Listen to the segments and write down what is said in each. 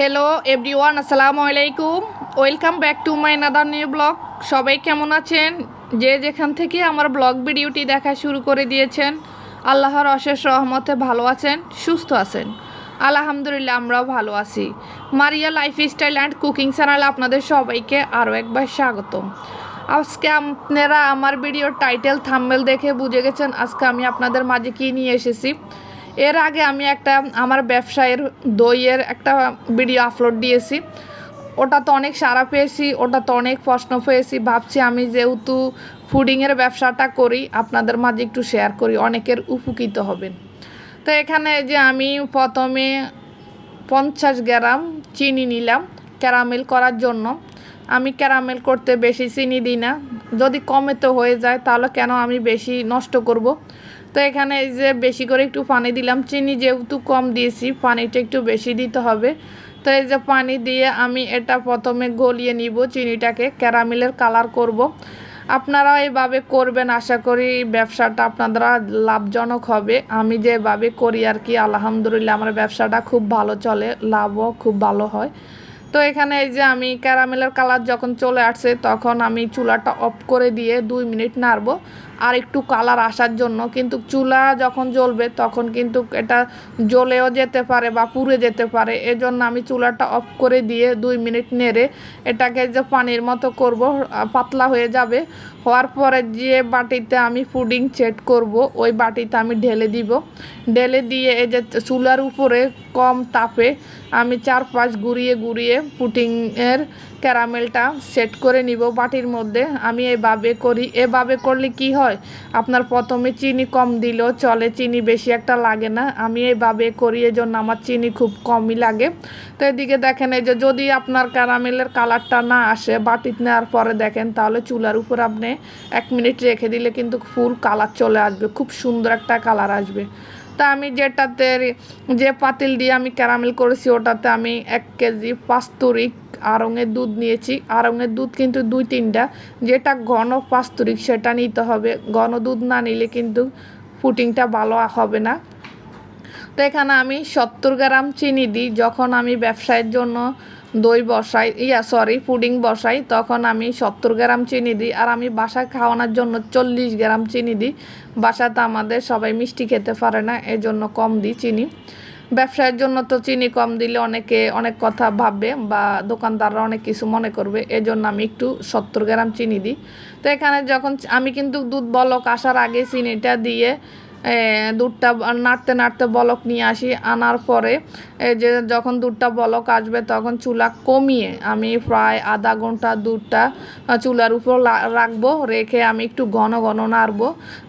Hello everyone আসসালামু আলাইকুম। Welcome back to my another new vlog সবাই কেমন আছেন? যে যেখান থেকে আমার ব্লগ ভিডিওটি দেখা শুরু করে দিয়েছেন, আল্লাহর অশেষ রহমতে ভালো আছেন, সুস্থ আছেন। আলহামদুলিল্লাহ, আমরাও ভালো আছি। Maria lifestyle and cooking channel আপনাদের সবাইকে আরও একবার স্বাগতম। আজকে আপনারা আমার ভিডিওর টাইটেল থাম্বেল দেখে বুঝে গেছেন, আজকে আমি আপনাদের মাঝে কী নিয়ে এসেছি। এর আগে আমি একটা আমার ব্যবসায়ের দইয়ের একটা ভিডিও আপলোড দিয়েছি। ওটা তো অনেক সারা পেয়েছি, ওটা তো অনেক প্রশ্ন পেয়েছি। ভাবছি আমি যেহেতু ফুডিংয়ের ব্যবসাটা করি, আপনাদের মাঝে একটু শেয়ার করি, অনেকের উপকৃত হবেন। তো এখানে যে আমি প্রথমে পঞ্চাশ গ্রাম চিনি নিলাম ক্যারামেল করার জন্য। আমি ক্যারামেল করতে বেশি চিনি দিই না। যদি কমে তো হয়ে যায়, তাহলে কেন আমি বেশি নষ্ট করব? তো এখানে এই যে বেশি করে একটু পানি দিলাম। চিনি যেহেতু কম দিয়েছি, পানিটা একটু বেশি দিতে হবে। তো এই যে পানি দিয়ে আমি এটা প্রথমে গলিয়ে নিব চিনিটাকে, ক্যারামেলের কালার করব। আপনারা এভাবে করবেন, আশা করি ব্যবসাটা আপনারা লাভজনক হবে। আমি যেভাবে করি আর কি, আলহামদুলিল্লাহ আমার ব্যবসাটা খুব ভালো চলে, লাভও খুব ভালো হয়। তো এখানে এই যে আমি ক্যারামেলের কালার যখন চলে আসছে, তখন আমি চুলাটা অফ করে দিয়ে দুই মিনিট নাড়বো। আর একটু কালার আসার জন্য, কিন্তু চুলা যখন জ্বলবে তখন কিন্তু এটা জ্বলেও যেতে পারে বা পুড়ে যেতে পারে। এজন্য আমি চুলাটা অফ করে দিয়ে দুই মিনিট নেড়ে এটাকে যে পানির মতো করব পাতলা হয়ে যাবে। হওয়ার পরে যে বাটিতে আমি পুডিং চেট করব, ওই বাটিতে আমি ঢেলে দিব। ঢেলে দিয়ে এই যে চুলার উপরে কম তাপে আমি চার পাঁচ ঘুরিয়ে ঘুরিয়ে পুডিংয়ের ক্যারামেলটা সেট করে নিব বাটির মধ্যে। আমি এভাবে করি। এভাবে করলে কি হয়? আপনার প্রথমে চিনি কম দিলেও চলে, চিনি বেশি একটা লাগে না। আমি এইভাবে করি এই জন্য আমার চিনি খুব কমই লাগে। তো এদিকে দেখেন, এই যে যদি আপনার ক্যারামেলের কালারটা না আসে, বাটিতে নেওয়ার পরে দেখেন, তাহলে চুলার উপর আপনি এক মিনিট রেখে দিলে কিন্তু ফুল কালার চলে আসবে। খুব সুন্দর একটা কালার আসবে। তা আমি যেটাতে যে পাতিল দিয়ে আমি ক্যারামেল করেছি, ওটাতে আমি এক কেজি পাস্তুরিক আড়ঙের দুধ নিয়েছি। আড়ঙের দুধ কিন্তু দুই তিনটা। যেটা ঘন পাস্তুরিক, সেটা নিতে হবে। ঘন দুধ না নিলে কিন্তু ফুটিংটা ভালো হবে না। তো এখানে আমি সত্তর গ্রাম চিনি দিই। যখন আমি ব্যবসায়ের জন্য দই বসাই, ইয়া সরি পুডিং বসাই, তখন আমি সত্তর গ্রাম চিনি দিই। আর আমি বাসায় খাওয়ানোর জন্য চল্লিশ গ্রাম চিনি দিই। বাসাতে আমাদের সবাই মিষ্টি খেতে পারে না, এজন্য কম দিই চিনি। ব্যবসায়ের জন্য তো চিনি কম দিলে অনেকে অনেক কথা ভাববে বা দোকানদাররা অনেক কিছু মনে করবে, এজন্য আমি একটু সত্তর গ্রাম চিনি দিই। তো এখানে যখন আমি কিন্তু দুধ বলক আসার আগে চিনিটা দিয়ে দুধটা নাড়তে নাড়তে বলক নিয়ে আসি। আনার পরে যে যখন দুধটা বলক আসবে তখন চুলা কমিয়ে আমি প্রায় আধা ঘণ্টা দুধটা চুলার উপর রাখব। রেখে আমি একটু ঘন ঘন নাড়বো।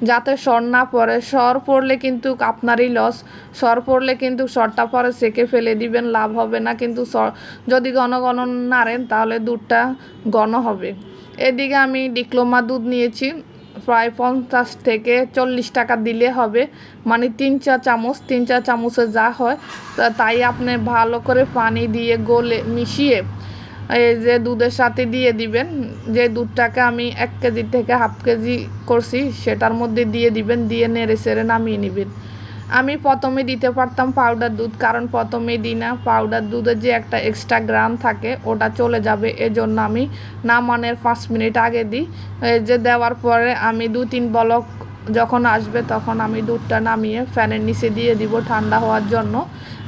যাতে সর না পড়ে। সর পড়লে কিন্তু আপনারই লস সর পড়লে কিন্তু সরটা পরে সেকে ফেলে দিবেন, লাভ হবে না। কিন্তু সর, যদি ঘন ঘন নাড়েন তাহলে দুধটা ঘন হবে। এদিকে আমি ডিপ্লোমা দুধ নিয়েছি। প্রায় পঞ্চাশ থেকে চল্লিশ টাকা দিলে হবে। মানে তিন চা চামচ, তিন চা চামচে যা হয় তাই আপনি ভালো করে পানি দিয়ে গলে, মিশিয়ে এই যে দুধের সাথে দিয়ে দিবেন। যে দুধটাকে আমি এক কেজি থেকে হাফ কেজি করছি, সেটার মধ্যে দিয়ে দিবেন, দিয়ে নেড়ে সেড়ে নামিয়ে নেবেন। আমি প্রথমে দিতে পারতাম পাউডার দুধ, কারণ প্রথমে দিই না। পাউডার দুধের যে একটা এক্সট্রা গ্রাম থাকে, ওটা চলে যাবে। এজন্য আমি নামানের পাঁচ মিনিট আগে দিই। যে দেওয়ার পরে আমি দু তিন বলক যখন আসবে, তখন আমি দুধটা নামিয়ে ফ্যানের নিচে দিয়ে দিব ঠান্ডা হওয়ার জন্য।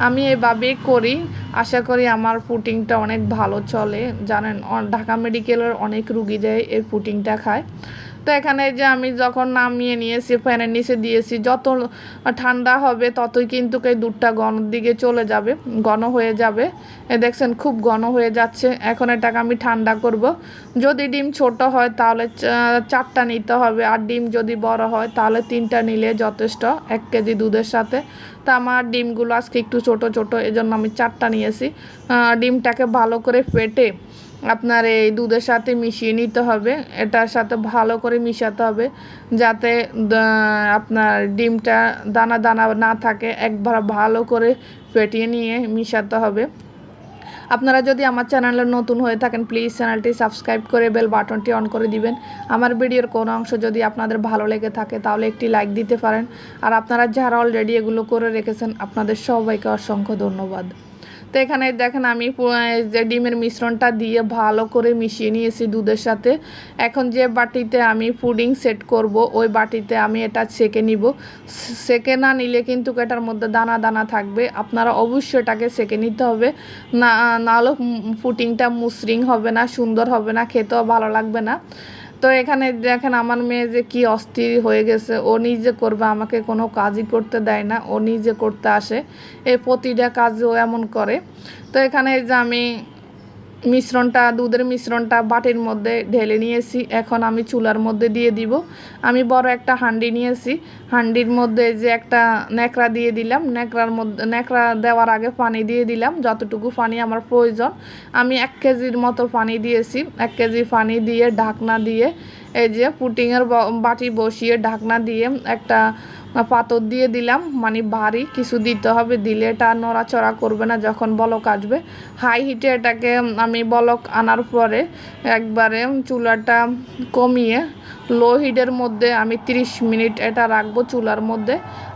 আমি এভাবেই করি। আশা করি আমার পুটিংটা অনেক ভালো চলে। জানেন ঢাকা মেডিকেলের অনেক রুগী দেয় এই পুটিংটা খায়। তো এখানে যে আমি যখন নামিয়ে নিয়েছি, ফ্যানের নিচে দিয়েছি, যত ঠান্ডা হবে ততই কিন্তু এই দুধটা ঘনর দিকে চলে যাবে, ঘন হয়ে যাবে। এ দেখছেন খুব ঘন হয়ে যাচ্ছে, এখন এটাকে আমি ঠান্ডা করব। যদি ডিম ছোট হয় তাহলে চারটা নিতে হবে, আর ডিম যদি বড় হয় তাহলে তিনটা নিলে যথেষ্ট, এক কেজি দুধের সাথে। তা আমার ডিমগুলো আজকে একটু ছোট ছোট, এজন্য আমি চারটা নিয়েছি। ডিমটাকে ভালো করে ফেটে আপনার এই দুধের সাথে মিশিয়ে নিতে হবে। এটার সাথে ভালো করে মিশাতে হবে যাতে আপনার ডিমটা দানা দানা না থাকে, একবার ভালো করে ফেটিয়ে নিয়ে মিশাতে হবে। আপনারা যদি আমার চ্যানেলে নতুন হয়ে থাকেন প্লিজ চ্যানেলটি সাবস্ক্রাইব করে বেল বাটনটি অন করে দিবেন। আমার ভিডিওর কোনো অংশ যদি আপনাদের ভালো লেগে থাকে, তাহলে একটি লাইক দিতে পারেন। আর আপনারা যারা অলরেডি এগুলো করে রেখেছেন, আপনাদের সবাইকে অসংখ্য ধন্যবাদ। তো এখানে দেখেন আমি যে ডিমের মিশ্রণটা দিয়ে ভালো করে মিশিয়ে নিয়েছি দুধের সাথে। এখন যে বাটিতে আমি পুডিং সেট করব, ওই বাটিতে আমি এটা সেকে নিব। সেকে না নিলে কিন্তু এটার মধ্যে দানা দানা থাকবে। আপনারা অবশ্যই এটাকে সেকে নিতে হবে। না, নাহলে পুডিংটা মসৃণ হবে না, সুন্দর হবে না, খেতেও ভালো লাগবে না। তো এখানে দেখেন আমার মেয়ে যে কি অস্থির হয়ে গেছে। ও নিজে করবে, আমাকে কোনো কাজই করতে দেয় না, ও নিজে করতে আসে। এ প্রতিটা কাজ ও এমন করে। তো এখানে যে আমি মিশ্রণটা, দুধের মিশ্রণটা বাটির মধ্যে ঢেলে নিয়েছি। এখন আমি চুলার মধ্যে দিয়ে দিব। আমি বড় একটা হাঁডি নিয়েছি। হাঁডির মধ্যে যে একটা ন্যাকড়া দিয়ে দিলাম, ন্যাকড়ার মধ্যে, ন্যাকড়া দেওয়ার আগে পানি দিয়ে দিলাম, যতটুকু পানি আমার প্রয়োজন। আমি এক কেজির মতো পানি দিয়েছি। এক কেজি পানি দিয়ে ঢাকনা দিয়ে, এই যে পুটিংয়ের বাটি বসিয়ে ঢাকনা দিয়ে একটা পাথর দিয়ে দিলাম মানে ভারী কিছু দিতে হবে, দিলে এটা নড়াচড়া করবে না যখন বলক আসবে। হাই হিটে এটাকে আমি বলক আনার পরে একবারে চুলাটা কমিয়ে লো হিটের মধ্যে আমি 30 মিনিট এটা রাখব চুলার মধ্যে।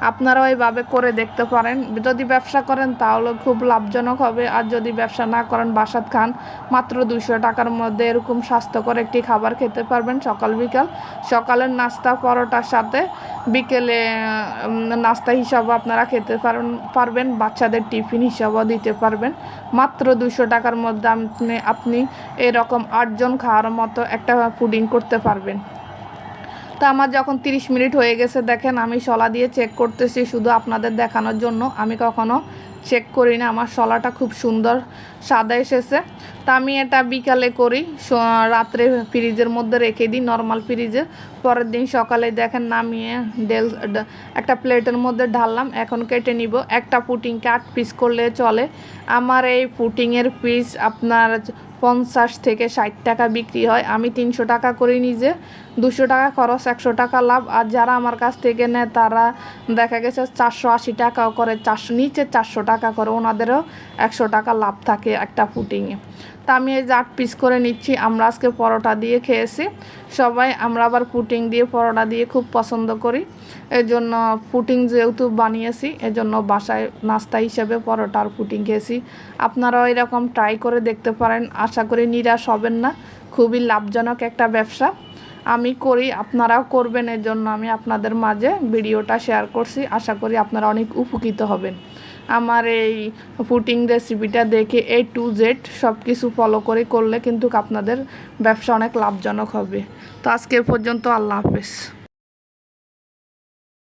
আপনারাও এইভাবে করে দেখতে পারেন। যদি ব্যবসা করেন তাহলে খুব লাভজনক হবে। আর যদি ব্যবসা না করেন, বাসাত খান, মাত্র দুশো টাকার মধ্যে এরকম স্বাস্থ্যকর একটি খাবার খেতে পারবেন সকাল, বিকাল। সকালের নাস্তা, পরোটার সাথে বিকেলে নাস্তা হিসাবে আপনারা খেতে পারেন পারবেন। বাচ্চাদের টিফিন হিসাবেও দিতে পারবেন। মাত্র দুশো টাকার মধ্যে আপনি আপনি এরকম আটজন খাওয়ার মতো একটা পুডিং করতে পারবেন। তা আমার যখন 30 মিনিট হয়ে গেছে, দেখেন আমি শলা দিয়ে চেক করতেছি শুধু আপনাদের দেখানোর জন্য। আমি কখনো চেক করি না, আমার শলাটা খুব সুন্দর, সাদা এসেছে। তা আমি এটা বিকালে করি রাত্রে ফ্রিজের মধ্যে রেখে দিই নর্মাল ফ্রিজে পরের দিন সকালে দেখেন নামিয়ে ডেল একটা প্লেটের মধ্যে ঢাললাম, এখন কেটে নিব। একটা পুটিংকে আট পিস করলে চলে। আমার এই পুটিংয়ের পিস আপনার পঞ্চাশ থেকে ষাট টাকা বিক্রি হয়। আমি তিনশো টাকা করি নিজে, দুশো টাকা খরচ, একশো টাকা লাভ। আর যারা আমার কাছ থেকে নেয়, তারা দেখা গেছে চারশো আশি টাকাও করে, চারশো নিচে চারশো টাকা করে, ওনাদেরও একশো টাকা লাভ থাকে একটা পুটিংয়ে তা আমি এই যে আট পিস করে নিচ্ছি, আমরা আজকে পরোটা দিয়ে খেয়েছি। সবাই, আমরা আবার পুটিং দিয়ে পরোটা দিয়ে খুব পছন্দ করি। এই জন্য পুটিং যেহেতু বানিয়েছি এজন্য বাসায় নাস্তা হিসেবে পরোটা আর পুটিং খেয়েছি। আপনারাও এরকম ট্রাই করে দেখতে পারেন, আশা করি নিরাশ হবেন না। খুবই লাভজনক একটা ব্যবসা। আমি করি, আপনারাও করবেন এর জন্য আমি আপনাদের মাঝে ভিডিওটা শেয়ার করছি। আশা করি আপনারা অনেক উপকৃত হবেন। আমার এই ফুটিং রেসিপিটা দেখে এ টু জেড সব কিছু ফলো করে করলে কিন্তু আপনাদের ব্যবসা অনেক লাভজনক হবে। তো আজকের পর্যন্ত আল্লাহ হাফেজ।